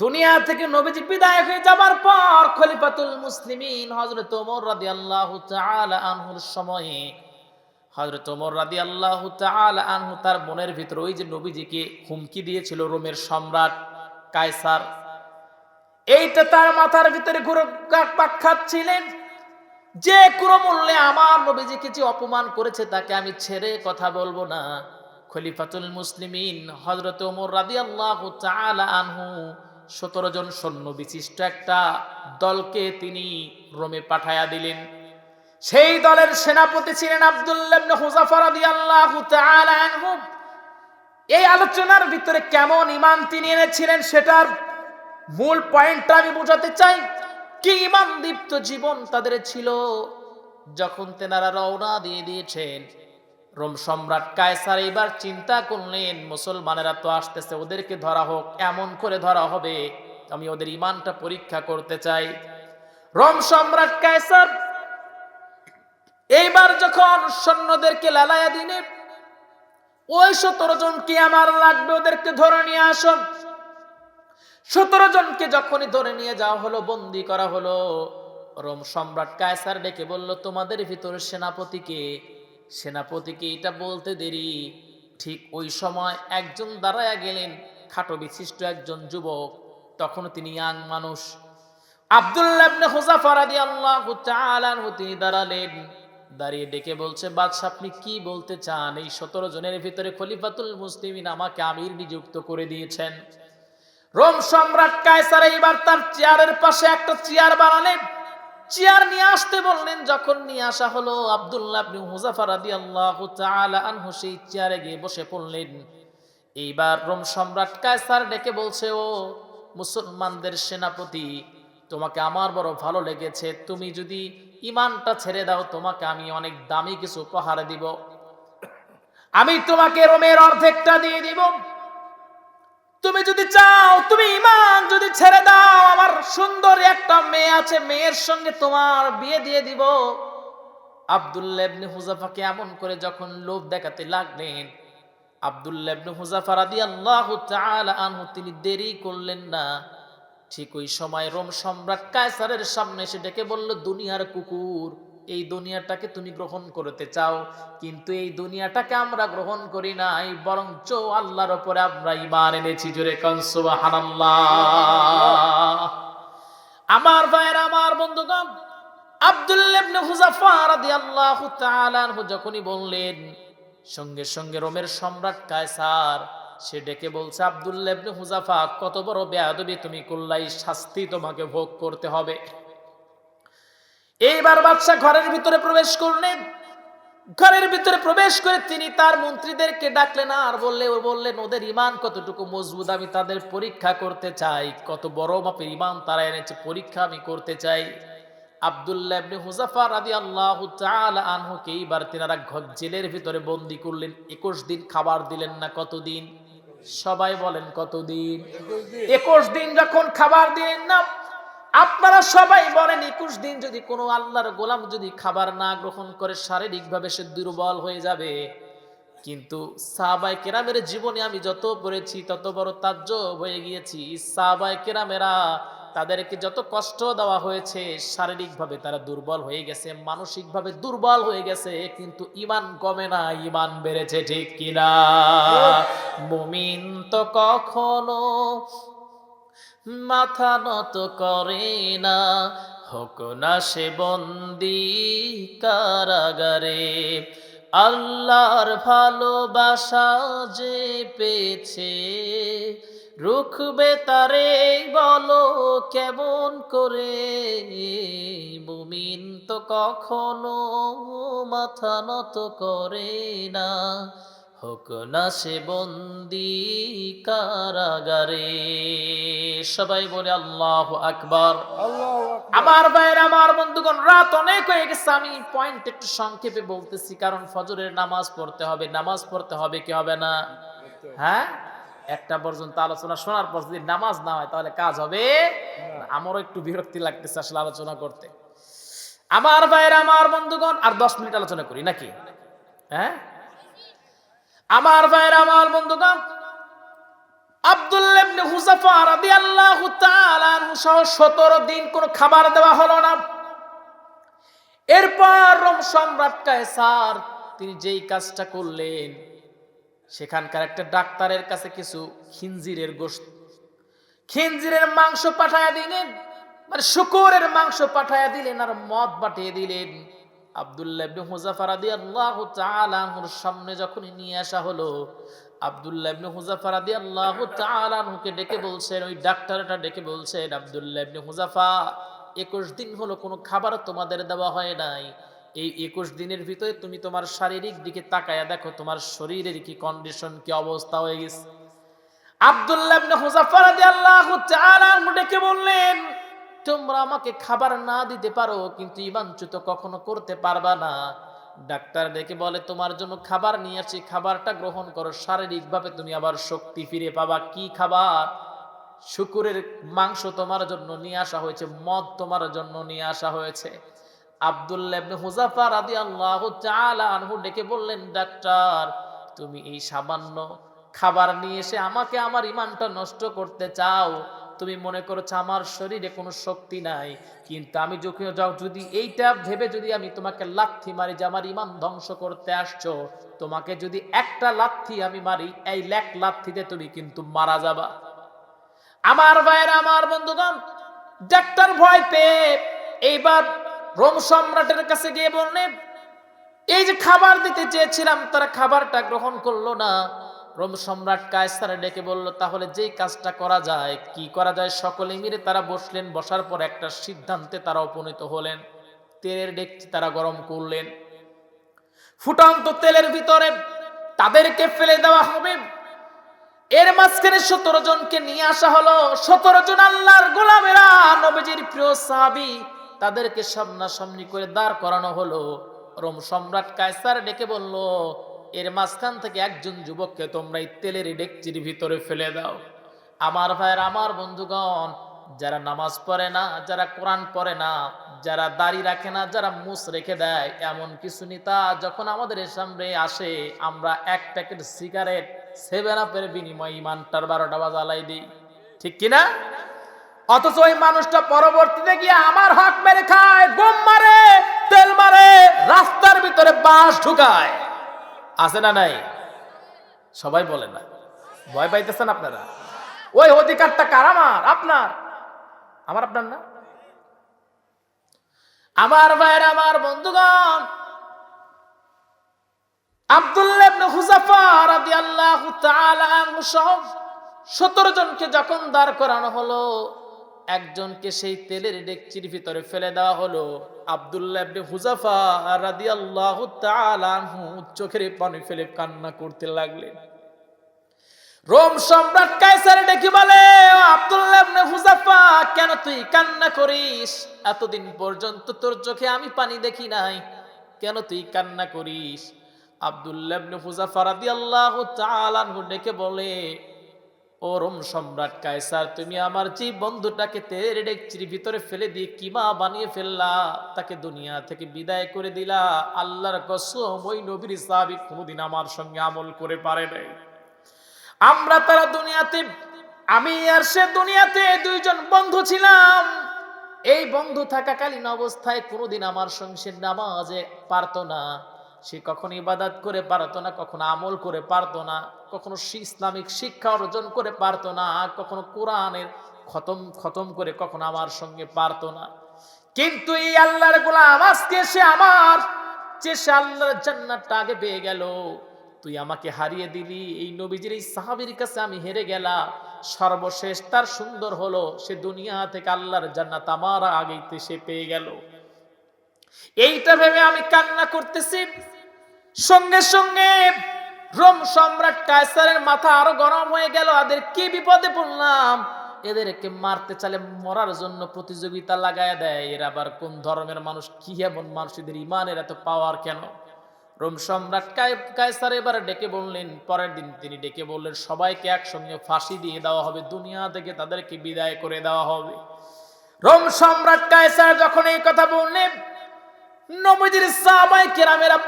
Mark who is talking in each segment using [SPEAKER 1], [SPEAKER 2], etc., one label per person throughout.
[SPEAKER 1] দুনিয়া থেকে নবীজি বিদায় হয়ে যাবার পর খলিফাতুল মুসলিমিন হযরত ওমর রাদিয়াল্লাহু তাআলা আনহুর সময়ে হযরত ওমর রাদিয়াল্লাহু তাআলা আনহু তার বোনের ভিতরে ওই যে নবীজিকে হুমকি দিয়েছিল রোমের সম্রাট কায়সার। এইটা তার মাথার ভিতরে ঘুরপাক পাক খাচ্ছিলেন যে কোনো মূল্যে আমার নবীজিকে যে অপমান করেছে তাকে আমি ছেড়ে কথা বলব না। খলিফাতুল মুসলিমিন হজরত ওমর রাদিয়াল্লাহু তাআলা আনহু সতেরো জন সৈন্য বিশিষ্ট একটা দলকে তিনি রোমে পাঠায়া দিলেন। সেই দলের সেনাপতি ছিলেন তাআলা এই আলোচনার ভিতরে কেমন ইমান তিনি এনেছিলেন সেটার মূল পয়েন্টটা আমি বোঝাতে চাই। কি ইমান দীপ্ত জীবন তাদের ছিল? যখন তেনারা রওনা দিয়ে দিয়েছেন রোম সম্রাট কায়সার এবার চিন্তা করলেন, মুসলমানেরা তো আসতেছে, ওদেরকে ধরা হোক, এমন করে ধরা হবে। আমি ওদের ইমানটা পরীক্ষা করতে চাই। রোম সম্রাট কায়সার এইবার যখন সৈন্যদেরকে লালায়া দিনে ওই সতেরো জনকে আমার লাগবে, ওদেরকে ধরে নিয়ে আসুন। সতেরো জনকে যখনই ধরে নিয়ে যাওয়া হলো, বন্দি করা হলো, রোম সম্রাট কায়সার ডেকে বলল, তোমাদের ভিতরে সেনাপতিকে সেনাপতিকে এটা বলতে দেরি। ঠিক ওই সময় একজন দাঁড়ায়া গেলেন খাটো বিশিষ্ট একজন যুবক। তখন তিনি ইয়াং মানুষ। আব্দুল্লাহ তাআলা আনহু তিনি দাঁড়ালেন। দাঁড়িয়ে ডেকে বলছে, বাদশা, আপনি কি বলতে চান? এই সতেরো জনের ভিতরে খলিফাতুল মুসলিমিন আমাকে আমির নিযুক্ত করে দিয়েছেন। রোম সম্রাট কায়সার এইবার তার চেয়ারের পাশে একটা চেয়ার বানালেন। চেয়ার নিয়ে আসতে বললেন, যখন নিয়ে আসা হলো, আব্দুল্লাহ ইবনে হুযাফা রাদিয়াল্লাহু তাআলা আনহু সেই চেয়ারে গিয়ে বসে পড়লেন। এইবার রোম সম্রাট কায়সার ডেকে বলছে, ও মুসলমানদের সেনাপতি, তোমাকে আমার বড় ভালো লেগেছে। তুমি যদি ইমানটা ছেড়ে দাও, তোমাকে আমি অনেক দামি কিছু উপহার দিব। আমি তোমাকে রোমের অর্ধেকটা দিয়ে দিব। তুমি যদি চাও, তুমি ইমান যদি ছেড়ে দাও, আমার সুন্দর একটা মেয়ে আছে, মেয়ের সঙ্গে তোমার বিয়ে দিয়ে দিব। আব্দুল্লাহ ইবনে হুজাফাকে এমন করে যখন লোভ দেখাতে লাগলেন, আব্দুল্লাহ ইবনে হুজাফা রাদিয়াল্লাহু তাআলা আনহু, তিনি দেরি করলেন না। ঠিক ওই সময় রোম সম্রাট কায়সারের সামনে এসে ডেকে বলল, দুনিয়ার কুকুর এই দুনিয়াটাকে তুমি গ্রহণ করতে চাও, কিন্তু এই দুনিয়াটাকে আমরা গ্রহণ করি নাই, বরঞ্চ আল্লাহর উপরে আমরা ইমান এনেছি। জোরে কনসুবহানাল্লাহ আমার ভাইয়ের, আমার বন্ধুগণ রাদিয়াল্লাহু যখনই বললেন, সঙ্গে সঙ্গে রোমের সম্রাট কায়সার, সে ডেকে বলছে আব্দুল্লাহ ইবনে কত বড় বেয়াদবি তুমি করলাই শাস্তি তোমাকে ভোগ করতে হবে। এইবার বাদশাহ ঘরের ভিতরে প্রবেশ করলেন। ঘরের ভিতরে প্রবেশ করে তিনি তার মন্ত্রীদেরকে ডাকলেন আর বললে ও বললেন ওদের ইমান কতটুকু মজবুত আমি তাদের পরীক্ষা করতে চাই। কত বড় মাপের ইমান তারা এনেছে পরীক্ষা আমি করতে চাই। আব্দুল্লাহ ইবনে রাদিয়াল্লাহু তাআলা আনহুকে এইবার তিনারা জেলের ভিতরে বন্দি করলেন। 21 দিন খাবার দিলেন না কতদিন? সবাই বলেন কতদিন? 21 দিন যখন খাবার দিলেন না আপনারা সবাই বলেন একুশ দিন যদি কোনো আল্লাহর গোলাম যদি খাবার না গ্রহণ করে শারীরিকভাবে সে দুর্বল হয়ে যাবে। কিন্তু সাহাবাই কেরামের জীবনে আমি যত পড়েছি তত বড় তাজ্য হয়ে গিয়েছি। সাহাবাই কেরামেরা তাদেরকে যত কষ্ট দেওয়া হয়েছে শারীরিকভাবে তারা দুর্বল হয়ে গেছে মানসিকভাবে দুর্বল হয়ে গেছে কিন্তু ইমান কমে না ইমান বেড়েছে ঠিক কিনা? মুমিন তো কখনো মাথা নত করে না, হোক না সে বন্দি কারাগারে। আল্লাহর ভালোবাসা যে পেয়েছে, রুখবে তারে বলো কেমন করে? মুমিন তো কখনো মাথা নত করে না হোক না সে বন্দি কারাগারে। সবাই বলে আল্লাহ আকবার। আমার ভাইয়ের আমার বন্ধুগণ রাত অনেক হয়ে গেছে। আমি পয়েন্ট একটু সংক্ষেপে বলতেছি কারণ ফজরের নামাজ পড়তে হবে। নামাজ পড়তে হবে কি হবে না? হ্যাঁ? একটা পর্যন্ত আলোচনা শোনার পর যদি নামাজ না হয় তাহলে কাজ হবে। আমারও একটু বিরক্তি লাগতেছে আসলে আলোচনা করতে। আমার ভাইয়ের আমার বন্ধুগণ আর দশ মিনিট আলোচনা করি নাকি? হ্যাঁ? আমার ভাইয়ের আমার বন্ধুগণ আনহু সহ 17 দিন কোনো খাবার দেওয়া হলো না। এরপর যেই কাজটা করলেন, সেখানকার একটা ডাক্তারের কাছে কিছু মাংস পাঠায়া দিলেন মানে শুকুরের মাংস পাঠায়া দিলেন আর মদ পাঠিয়ে দিলেন। আব্দুল্লাহ ইবনে হুযাফা রাদিয়াল্লাহু তাআলা আনহুর সামনে যখন নিয়ে আসা হলো, আব্দুল্লাহ ইবনে হুযাফা রাদিয়াল্লাহু তাআলা আনহুকে ডেকে বলছেন, ওই ডাক্তারটা ডেকে বলছেন, আব্দুল্লাহ ইবনে হুযাফা 21 দিন হলো কোনো খাবার তোমাদের দেওয়া হয় নাই। এই 21 দিনের ভিতরে তুমি তোমার শারীরিক দিকে তাকায়া দেখো, তোমার শরীরের কি কন্ডিশন কি অবস্থা হয়ে গেছে? আব্দুল্লাহ ইবনে হুযাফা রাদিয়াল্লাহু তাআলা ডেকে বললেন তোমরা আমাকে খাবার না দিতে পারো, কিন্তু ইমানচ্যুত কখনো করতে পারবা না। ডাক্তার ডেকে বলে, তোমার জন্য খাবার নিয়ে আসি খাবারটা গ্রহণ করো। শারীরিকভাবে তুমি আবার শক্তি ফিরে পাবা। কি খাবার? শুকুরের মাংস তোমার জন্য নিয়ে আসা হয়েছে, মদ তোমার জন্য নিয়ে আসা হয়েছে। আব্দুল্লাহ ইবনে হুযাফা রাদিয়াল্লাহু তাআলা আনহু ডেকে বললেন, ডাক্তার, তুমি এই সামান্য খাবার নিয়ে এসে আমাকে আমার ইমানটা নষ্ট করতে চাও। তুমি মনে করছ আমার শরীরে কোনো শক্তি নাই, কিন্তু আমি যদি এইটা ভেবে যদি আমি তোমাকে লাথি মারি যে আমার ইমান ধ্বংস করতে আসছো, তোমাকে যদি একটা লাথি আমি মারি, এই লেক লাথিতে তুমি কিন্তু মারা যাবা। আমার ভাইয়ের, আমার বন্ধুগণ, ডাক্তার ভয় পেয়ে এইবার রোম সম্রাটের কাছে গিয়ে বললেন, এই যে খাবার দিতে চেয়েছিলাম, তারা খাবারটা গ্রহণ করল না। রোম সম্রাট কায়সারে ডেকে বলল, তাহলে যেই কাজটা করা যায়, কি করা যায়? সকলে মিলে তারা বসলেন। বসার পর একটা সিদ্ধান্তে তারা উপনীত হলেন। তেলের ডেকচি তারা গরম করলেন। ফুটন্ত তেলের ভিতরে তাদেরকে ফেলে দেওয়া হবে। এর মাঝখানে সতেরো জনকে নিয়ে আসা হলো। সতেরো জন আল্লাহর গোলামেরা, নবীজির প্রিয় সাহাবি, তাদেরকে সামনাসামনি করে দাঁড় করানো হলো। রোম সম্রাট কায়সার ডেকে বলল এর মাঝখান থেকে একজন যুবককে তোমরা এই তেলের ডেকচির ভিতরে ফেলে দাও। আমার ভাইয়ের, আমার বন্ধুগণ, যারা নামাজ পড়ে না, যারা কোরআন পড়ে না, যারা দাড়ি রাখে না, যারা মুস রেখে দেয়, এমন কিছু নেতা যখন আমাদের সামনে আসে, আমরা এক প্যাকেট সিগারেট সেভেন আপের বিনিময়ে ইমানটার বারোটা বাজালাই দিই। ঠিক কিনা অথচ ওই মানুষটা পরবর্তীতে গিয়ে আমার হক মেরে খায়, গম মারে, তেল মারে, রাস্তার ভিতরে বাঁশ ঢুকায়। আছে না নাই? সবাই বলে না। ভয় পাইতেছেন আপনারা? ওই অধিকারটা কার? আমার, আপনার। আমার আপনার না? আমার ভাইয়ের, আমার বন্ধুগণ, আব্দুল্লাহ 17 জনকে যখন দাঁড় করানো হলো একজনকে সেই তেলের ডেকচির ভিতরে ফেলে দেওয়া হলো। আব্দুল্লাহ তাআলা চোখের পানি ফেলে কান্না করতে লাগলেন। রোম সম্রাট কায়সার ডেকে বলে, "ও আব্দুল্লাহ হুযাফা কেন তুই কান্না করিস? এতদিন পর্যন্ত তোর চোখে আমি পানি দেখি নাই। কেন তুই কান্না করিস? আব্দুল্লাহ হুযাফা রাদিয়াল্লাহু তাআলা ডেকে বলে ও রোম সম্রাট কায়সার, তুমি আমার যে বন্ধুটাকে তেলের ডেকচির ভিতরে ফেলে দিয়ে কিমা বানিয়ে ফেললা? তাকে দুনিয়া থেকে বিদায় করে দিলা। আল্লাহর কসম, ওই নবীর সাহাবী কোনোদিন আমার সঙ্গে আমল করে পারে নাই। আমরা তারা দুনিয়াতে, আমি আর সে দুনিয়াতে দুইজন বন্ধু ছিলাম। এই বন্ধু থাকাকালীন অবস্থায় কোনোদিন আমার সঙ্গে নামাজে পারতো না। সে কখনো ইবাদত করে পারতো না, কখনো আমল করে পারতো না। কখনো ইসলামিক শিক্ষা অর্জন করে পারতো না কখনো কোরআনের খতম খতম করে কখনো আমার সঙ্গে পারতো না। কিন্তু এই আল্লাহর গোলাম আজকে সে আমার যে সে আল্লাহর জান্নাতটা আগে পেয়ে গেল। তুই আমাকে হারিয়ে দিলি, এই নবীজির, এই সাহাবীর কাছে আমি হেরে গেলাম। সর্বশেষ তার সুন্দর হলো, সে দুনিয়া থেকে আল্লাহর জান্নাত আমার আগেইতে সে পেয়ে গেল। এইটা ভেবে আমি কান্না করতেছি। সঙ্গে সঙ্গে রোম সম্রাট কায়সারের মাথা আরও গরম হয়ে গেল এদের কি বিপদে পড়লাম? এদেরকে মারতে চালে মরার জন্য প্রতিযোগিতা লাগায় দেয়। এরা আবার কোন ধর্মের মানুষ? কি এমন মানুষ এদের ইমানের এত পাওয়ার কেন? রোম সম্রাট কায়- কায়সার এবার ডেকে বললেন, পরের দিন তিনি ডেকে বললেন, সবাইকে একসঙ্গে ফাঁসি দিয়ে দেওয়া হবে, দুনিয়া থেকে তাদেরকে বিদায় করে দেওয়া হবে। রোম সম্রাট কায়সার যখন এই কথা বললেন নবীজির সাহাবাই কেরামেরা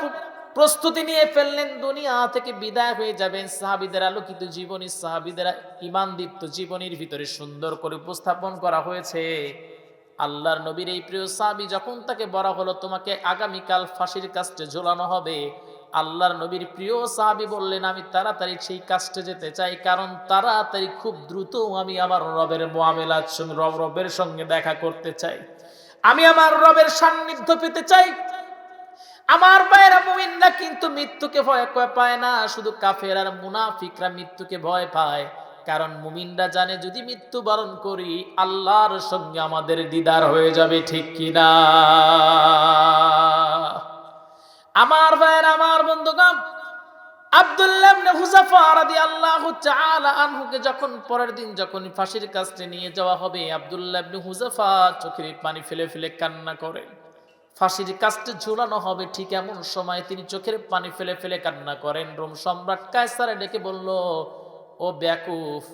[SPEAKER 1] প্রস্তুতি নিয়ে ফেললেন, দুনিয়া থেকে বিদায় হয়ে যাবেন। সাহাবিদের আলোকিত জীবনী, সাহাবিদের ইমান দীপ্ত জীবনীর ভিতরে সুন্দর করে উপস্থাপন করা হয়েছে। আল্লাহর নবীর এই প্রিয় সাহাবি যখন তাকে বলা হলো, তোমাকে আগামীকাল ফাঁসির কাস্টে ঝোলানো হবে। আল্লাহর নবীর প্রিয় সাহাবি বললেন, আমি তাড়াতাড়ি সেই কাস্টে যেতে চাই, কারণ তাড়াতাড়ি খুব দ্রুত আমি আমার রবের মোয়ামেলার সঙ্গে রব রবের সঙ্গে দেখা করতে চাই। আমি আমার রবের সান্নিধ্য পেতে চাই আমার বাইরা মুমিনরা কিন্তু মৃত্যুকে ভয় পায় না। শুধু কাফের আর মুনাফিকরা মৃত্যুকে ভয় পায়। কারণ মুমিনরা জানে, যদি মৃত্যু বরণ করি, আল্লাহর সঙ্গে আমাদের দিদার হয়ে যাবে, ঠিক কিনা আমার ভাইয়ের, আমার বন্ধুগণ, আব্দুল্লাহ হুযাফা রাদিয়াল্লাহু তাআলা আনহুকে যখন, পরের দিন যখন ফাঁসির কাছে নিয়ে যাওয়া হবে, আব্দুল্লাহ ইবনে হুযাফা চোখের পানি ফেলে ফেলে কান্না করেন। ফাঁসির কাস্টে ঝুলানো হবে ঠিক এমন সময় তিনি চোখের পানি ফেলে ফেলে কান্না করেন। রোম সম্রাট কায়সারে ডেকে বলল, ও ব্যাকুফ,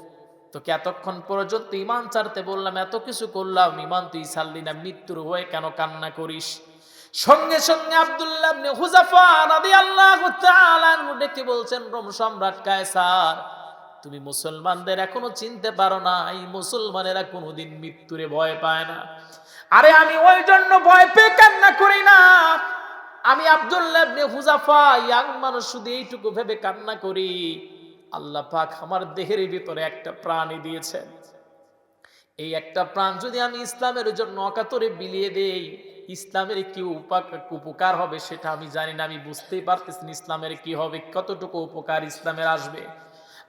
[SPEAKER 1] তোকে এতক্ষণ পর্যন্ত ইমান ছাড়তে বললাম, এত কিছু করলাম, ইমান তুই ছাড়লি না, মৃত্যুর হয়ে কেন কান্না করিস? সঙ্গে সঙ্গে আব্দুল্লাহ তাআলা আনহু ডেকে বলছেন, রোম সম্রাট কায়সার, তুমি মুসলমানদের এখনও চিনতে পারো না, এই মুসলমানেরা কোনোদিন মৃত্যুরে ভয় পায় না। আরে আমি ওই জন্য ভয় পেয়ে কান্না করি না। আমি আব্দুল্লাহ ইবনে হুযাফা, ইয়াং মানুষ, শুধু এইটুকু ভেবে কান্না করি। আল্লাহ পাক আমার দেহের ভিতরে একটা প্রাণী দিয়েছেন এই একটা প্রাণ যদি আমি ইসলামের জন্য অকাতরে বিলিয়ে দেই, ইসলামের কি উপাক- উপকার হবে সেটা আমি জানি না, আমি বুঝতেই পারতেছি ইসলামের কি হবে, কতটুকু উপকার ইসলামের আসবে।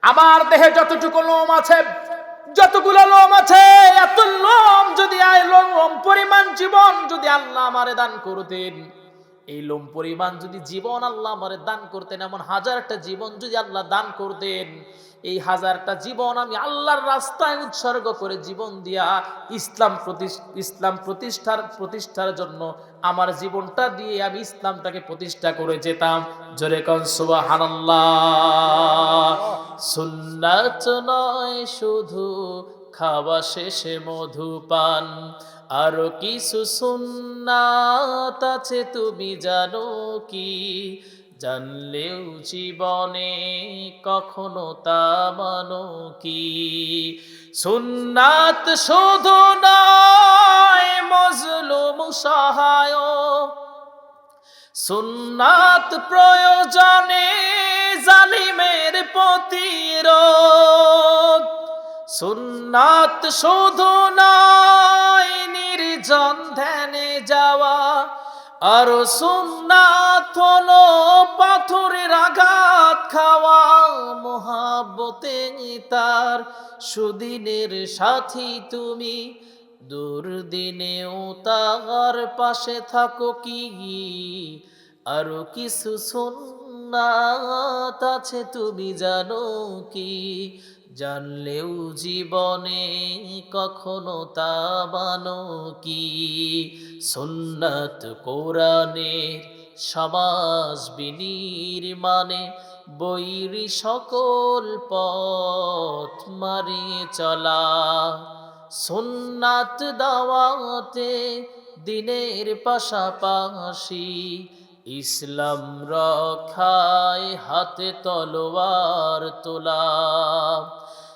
[SPEAKER 1] আমার দেহে যতটুকু লোম আছে যতগুলো লোম আছে, এত লোম যদি আয়, লোম পরিমাণ জীবন যদি আল্লাহ আমারে দান করতেন। এই লোম পরিমাণ যদি জীবন আল্লাহ আমারে দান করতেন, এমন হাজারটা জীবন যদি আল্লাহ দান করতেন এই হাজারটা জীবন আমি আল্লাহর রাস্তায় উৎসর্গ করে জীবন দিয়া ইসলাম ইসলাম প্রতিষ্ঠার প্রতিষ্ঠার জন্য আমার জীবনটা দিয়ে আমি ইসলামটাকে প্রতিষ্ঠা করে যেতাম। জোরে কন, সুবহানাল্লাহ। নয়, শুধু খাওয়া শেষে মধুপান আরও কিছু সুন্নাত আছে, তুমি জানো কি? জানলেও জীবনে কখনো তা মানো কি? সুন্নাত শুধু নয়, মজলুম সহায়। সুন্নাত প্রয়োজনে জালিমের প্রতিরোধ। সুন্নাত শুধু নয়, নির্জন ধ্যানে যাওয়া। আর সুন্নাত পাথরের আঘাত খাওয়া, মহাব্বতে তার সুদিনের সাথী তুমি। দুর্দিনেও তার পাশে থাকো কি? আরও কিছু সুন্নাত আছে তুমি জানো কি? জানলেও জীবনে কখনো তা মানো কি? সুন্নাত কোরআনের সমাজ বিনির্মাণে, বৈরি সকল পথ মারিয়ে চলা। সুন্নাত দাওয়াতে দিনের পাশাপাশি ইসলাম রক্ষায় হাতে তলোয়ার তোলা।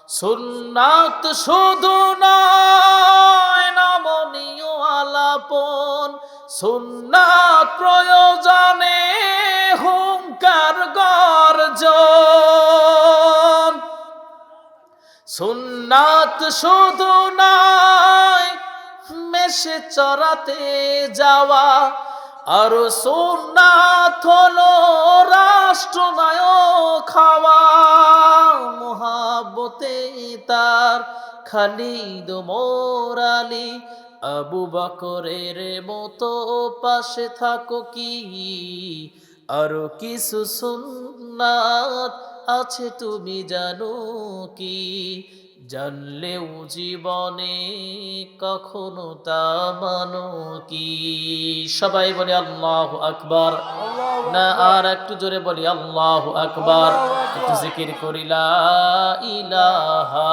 [SPEAKER 1] সুন্নাত শুধু নয়, নমনীয় আলাপন। সুন্নাত প্রয়োজনে হুঙ্কার গর্জন। সুন্নাত শুধু নয় মেশে চড়াতে যাওয়া। আর সুন্নাত হলো রাষ্ট্রনায়ক খাওয়া মহাব্বতে তার খালিদ মোরালি আবু বকরের মতো পাশে থাকো কি? আরও কিছু সুন্নাত আছে তুমি জানো কি? জানলেও জীবনে কখনো তা মানো কি? সবাই বলে আল্লাহ আকবার। না, আর একটু জোরে বলি, আল্লাহ আকবার। একটু জিকির করিলা ইলাহা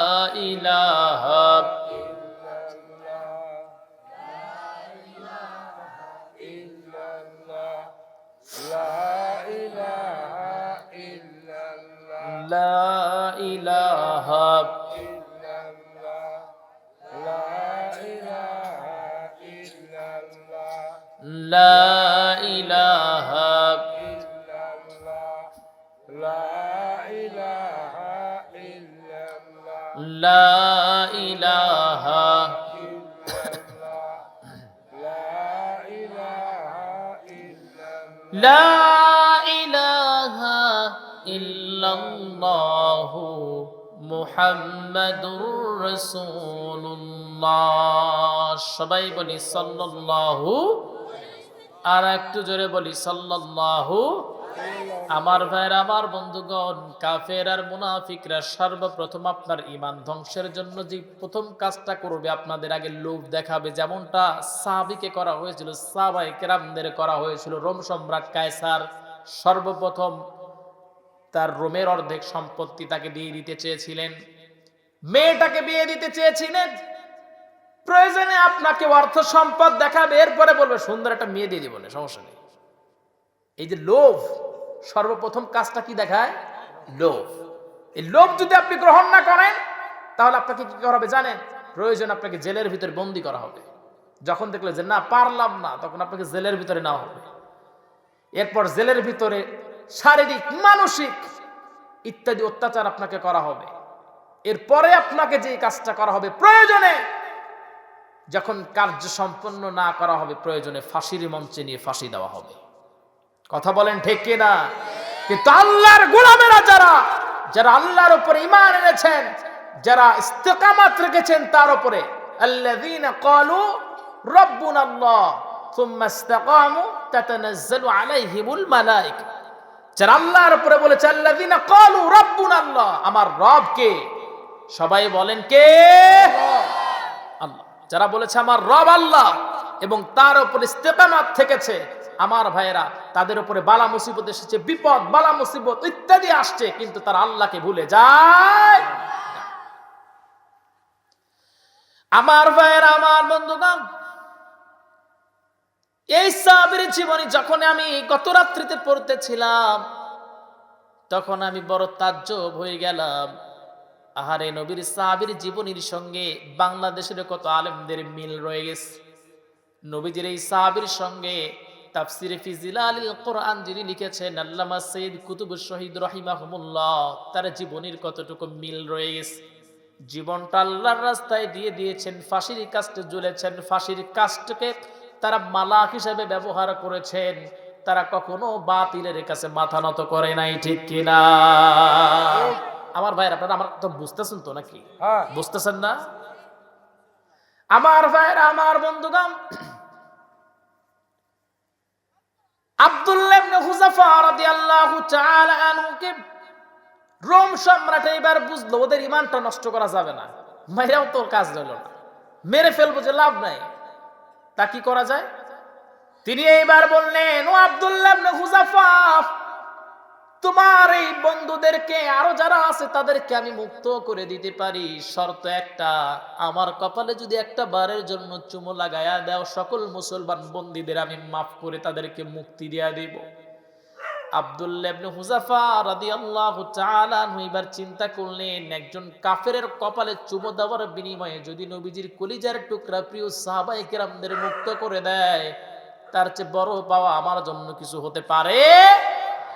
[SPEAKER 1] لا إله إلا الله محمد رسول الله সবাই বলি সাল্লাল্লাহু। আর একটু জোরে বলি সাল্লাল্লাহু। আমার ভাইয়ের, আমার বন্ধুগণ, কাফের আর মুনাফিকরা সর্বপ্রথম আপনার ইমান ধ্বংসের জন্য যে প্রথম কাজটা করবে, আপনাদের আগে লোভ দেখাবে। যেমনটা সাহাবিকে করা হয়েছিল সাহাবাই কেরামদের করা হয়েছিল, রোম সম্রাট কায়সার সর্বপ্রথম তার রোমের অর্ধেক সম্পত্তি তাকে দিয়ে দিতে চেয়েছিলেন। মেয়েটাকে বিয়ে দিতে চেয়েছিলেন। প্রয়োজনে আপনাকে অর্থ সম্পদ দেখাবে, এরপরে বলবে, সুন্দর একটা মেয়ে দিয়ে দিব, না, সমস্যা নেই। এই যে লোভ সর্বপ্রথম কাজটা কি দেখায়? লোভ। এই লোভ যদি আপনি গ্রহণ না করেন, তাহলে আপনাকে কি করা হবে জানেন? প্রয়োজন আপনাকে জেলের ভিতরে বন্দি করা হবে। যখন দেখলে যে না, পারলাম না, তখন আপনাকে জেলের ভিতরে নেওয়া হবে। এরপর জেলের ভিতরে শারীরিক, মানসিক ইত্যাদি অত্যাচার আপনাকে করা হবে। এরপরে আপনাকে যে কাজটা করা হবে প্রয়োজনে, যখন কার্য সম্পন্ন না করা হবে প্রয়োজনে ফাঁসির মঞ্চে নিয়ে ফাঁসি দেওয়া হবে। কথা বলেন ঠিক কিনা? কিন্তু আল্লাহর গোলামেরা যারা যারা আল্লাহর উপরে ইমান এনেছেন, যারা ইস্তেকামাত রেখেছেন তার উপরে, আল্লাযীনা ক্বালু রাব্বুনা আল্লাহ থুম্মা ইসতাকামু তাতানাজ্জালু আলাইহিমুল মালায়েকা যারা আল্লাহর উপরে বলেছে, আল্লাযীনা ক্বালু রাব্বুনা আল্লাহ আমার রব কে? সবাই বলেন কে? আল্লাহ। যারা বলেছে, আমার রব আল্লাহ, এবং তার উপরে ইস্তেকামাত থেকেছে আমার ভাইয়েরা, তাদের উপরে বালা মুসিবত এসেছে, বিপদ, বালা মুসিবত ইত্যাদি আসছে, কিন্তু তারা আল্লাহকে ভুলে যায় আমার ভাইয়েরা, আমার বন্ধুগণ, এই সাহাবীর জীবনী যখন আমি গত রাত্রিতে পড়তেছিলাম, তখন আমি বড় তাজ্জব হয়ে গেলাম। আহারে নবীর সাহাবীর জীবনীর সঙ্গে বাংলাদেশের কত আলেমদের মিল রয়ে গেছে। নবীজির এই সাহাবীর সঙ্গে তাফসিরে ফিজিলালিল কোরআন যিনি লিখেছেন আল্লামা সৈয়দ কুতুব শহীদ রহিমাহুমুল্লাহ তার জীবনীর কতটুকু মিল রয়ে গেছে জীবনটা আল্লাহর রাস্তায় দিয়ে দিয়েছেন ফাঁসির কাস্টে জ্বলেছেন ফাঁসির কাস্টকে তারা মালাক হিসেবে ব্যবহার করেছেন তারা কখনো বাতিলের কাছে মাথা নত করে নাই ঠিক কিনা? আমার ভাইয়ের আপনারা আমার তো বুঝতেছেন তো নাকি?
[SPEAKER 2] হ্যাঁ।
[SPEAKER 1] বুঝতেছেন না? আমার ভাইয়ের আমার বন্ধুগণ আব্দুল্লাহ ইবনে হুযাফা রাদিয়াল্লাহু তাআলা আনহুকে রোম সম্রাট এবার বুঝলো, ওদের ইমানটা নষ্ট করা যাবে না। মেরেও তোর কাজ রইল না। মেরে ফেলব যে লাভ নাই। তা কি করা যায়? তিনি এইবার বললেন, ও আবদুল্লাহ ইবনে হুযাফা তোমার এই বন্ধুদেরকে, আরও যারা আছে তাদেরকে আমি মুক্ত করে দিতে পারি। শর্ত একটা, আমার কপালে যদি একটা বারের জন্য চুমো লাগায়া দাও, সকল মুসলমান বন্দীদের আমি মাফ করে তাদেরকে মুক্তি দিয়া দিব। মুক্ত করে দেয়, তার চেয়ে বড় পাওয়া আমার জন্য কিছু হতে পারে?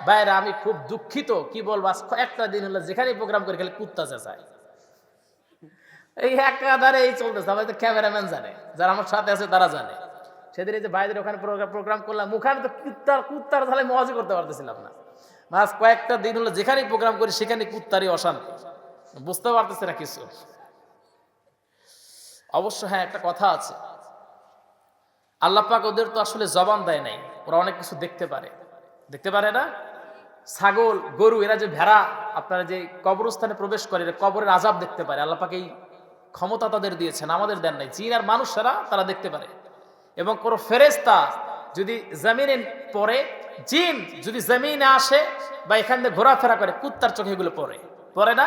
[SPEAKER 1] বাইরে আমি খুব দুঃখিত। কি বলব আজ একটা দিন হলো যেখানে প্রোগ্রাম করে, খালি কুত্তা চেঁচায়। এই একাধারে এই চলতেছে, আমাদের ক্যামেরাম্যান জানে। যারা আমার সাথে আছে, তারা জানে। সেদিন এই যে ভাইদের ওখানে প্রোগ্রাম করলাম ওখানে তো কুত্তার কুত্তার তাহলে মজাই করতে পারতেছিলাম না। মাস কয়েকটা দিন হলো যেখানেই প্রোগ্রাম করি, সেখানে কুত্তারই অশান্তি। বুঝতে পারতেছে না কিছু। অবশ্য হ্যাঁ একটা কথা আছে। আল্লাহ পাক ওদের তো আসলে জবান দেয় নাই, ওরা অনেক কিছু দেখতে পারে। দেখতে পারে না? ছাগল, গরু, এরা যে ভেড়া, আপনারা যে কবরস্থানে প্রবেশ করে, এরা কবরের আজাব দেখতে পারে। আল্লাহ পাকে এই ক্ষমতা তাদের দিয়েছেন, আমাদের দেন নাই। জিন আর মানুষেরা তারা দেখতে পারে। এবং কোনো ফেরেস্তা যদি জমিনে পড়ে, জিন যদি জমিনে আসে বা এখান থেকে ঘোরাফেরা করে, কুত্তার চোখে এগুলো পড়ে। পড়ে না?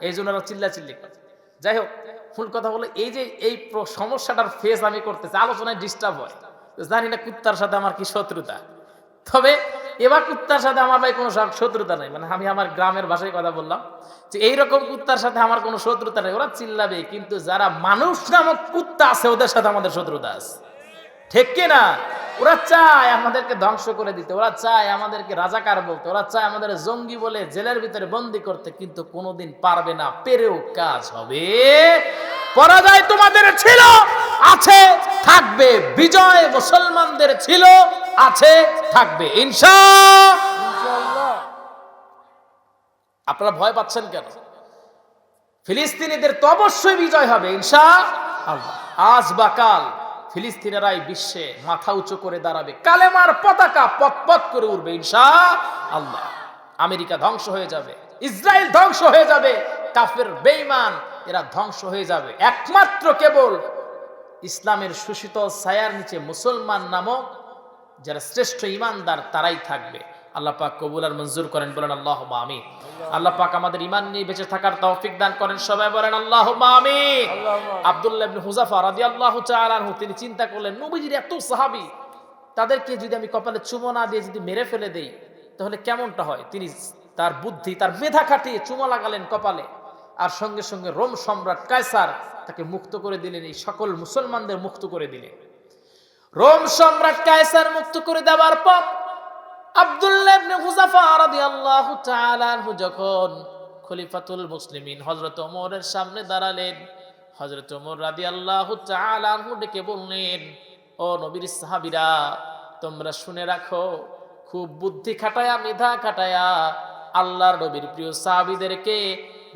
[SPEAKER 1] এই জন্য ওরা চিল্লা চিল্লি করে। যাই হোক, ফুল কথা হলো এই যে এই সমস্যাটার ফেস আমি করতেছি, আলোচনায় ডিস্টার্ব হয়। জানি না কুত্তার সাথে আমার কি শত্রুতা। তবে এবার কুত্তার সাথে আমার ভাই কোনো শত্রুতা নেই। মানে আমি আমার গ্রামের ভাষায় কথা বললাম যে এইরকম কুত্তার সাথে আমার কোনো শত্রুতা নেই, ওরা চিল্লাবে। কিন্তু যারা মানুষ নামক কুত্তা আছে, ওদের সাথে আমাদের শত্রুতা আছে। ঠিক কি না? ওরা চায় আমাদেরকে ধ্বংস করে দিতে, ওরা চায় আমাদেরকে রাজাকার বলতে, ওরা চায় আমাদের জঙ্গি বলে জেলের ভিতরে বন্দি করতে, কিন্তু কোনোদিন পারবে না। পেরেও কাজ হবে। পরাজয় তোমাদের ছিল, আছে থাকবে, বিজয় মুসলমানদের ছিল, আছে, থাকবে। ইনশা আপনারা ভয় পাচ্ছেন কেন? ফিলিস্তিনিদের তো অবশ্যই বিজয় হবে, ইনশা আজ বা কাল ফিলিস্তিনেরাই বিশ্বে মাথা উঁচু করে দাঁড়াবে, কালেমার পতাকা পথ করে উঠবে ইনশা আল্লাহ। আমেরিকা ধ্বংস হয়ে যাবে, ইসরায়েল ধ্বংস হয়ে যাবে, কাফের, বেঈমান, এরা ধ্বংস হয়ে যাবে। একমাত্র কেবল ইসলামের সুশীতল ছায়ার নিচে মুসলমান নামক যারা শ্রেষ্ঠ ইমানদার তারাই থাকবে। আল্লাহ পাক কবুল আর মঞ্জুর করেন বলেন আল্লাহ আমিন। আল্লাহ পাক আমাদের ইমান নিয়ে বেঁচে থাকার তৌফিক দান করেন সবাই বলেন আল্লাহ আমিন। আব্দুল্লাহ ইবনে হুজাফা রাদিয়াল্লাহু তাআলা আনহু তিনি চিন্তা করলেন নবীজির এত সাহাবী তাদেরকে যদি আমি কপালে চুমো না দিয়ে যদি মেরে ফেলে দেই তাহলে কেমনটা হয়? তিনি তার বুদ্ধি তার মেধা খাটিয়ে চুমো লাগালেন কপালে। আর সঙ্গে সঙ্গে রোম সম্রাট কায়সার তাকে মুক্ত করে দিলেন, এই সকল মুসলমানদের মুক্ত করে দিলেন। রোম সম্রাট কায়সার মুক্ত করে দেওয়ার পর আব্দুল্লাহ ইবনে হুযাফা রাদিয়াল্লাহু তাআলা আনহু যখন খলিফাতুল মুসলিমিন হযরত ওমরের সামনে দাঁড়ালেন, হযরত ওমর রাদিয়াল্লাহু তাআলা আনহু ডেকে বললেন, ও নবীর সাহাবীরা, তোমরা শুনে রাখো, খুব বুদ্ধি খাটায়া, মেধা খাটায়া আল্লাহর নবীর প্রিয় সাহাবীদেরকে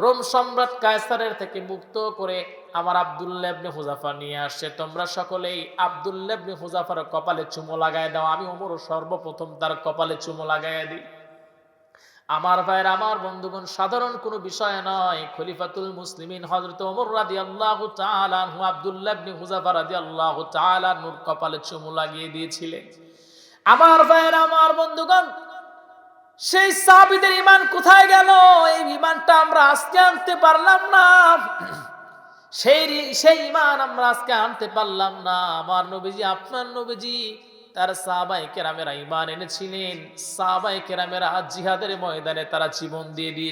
[SPEAKER 1] রোম সম্রাট কায়সারের থেকে মুক্ত করে আমার আব্দুল্লাহ ইবনে হুজাফা নিয়ে আসছে। তোমরা সকলেই আব্দুল্লাহ ইবনে হুজাফার কপালে চুমো লাগায় দাও। আমি ওমর সর্বপ্রথম তার কপালে চুমো লাগায় দিই। আমার ভাইয়ের, আমার বন্ধুগণ, সাধারণ কোনো বিষয় নয়। খলিফাতুল মুসলিমিন হযরত ওমর রাদিয়াল্লাহু তাআলা আনহু আব্দুল্লাহ ইবনে হুজাফা রাদিয়াল্লাহু তাআলা নূর কপালে চুমু লাগিয়ে দিয়েছিলেন। আমার ভাইয়ের, আমার বন্ধুগণ সেই সাবিদের ইমান কোথায় গেল? এই ইমানটা আমরা আজকে আনতে পারলাম না। সেই সেই ইমান আমরা আজকে আনতে পারলাম না। আমার নবীজি, আপনার নবীজি, তার সাবাই কেরামেরা ইমান এনেছিলেন। সাবাই কেরামেরা জিহাদের ময়দানে তারা জীবন দিয়ে দিয়েছে।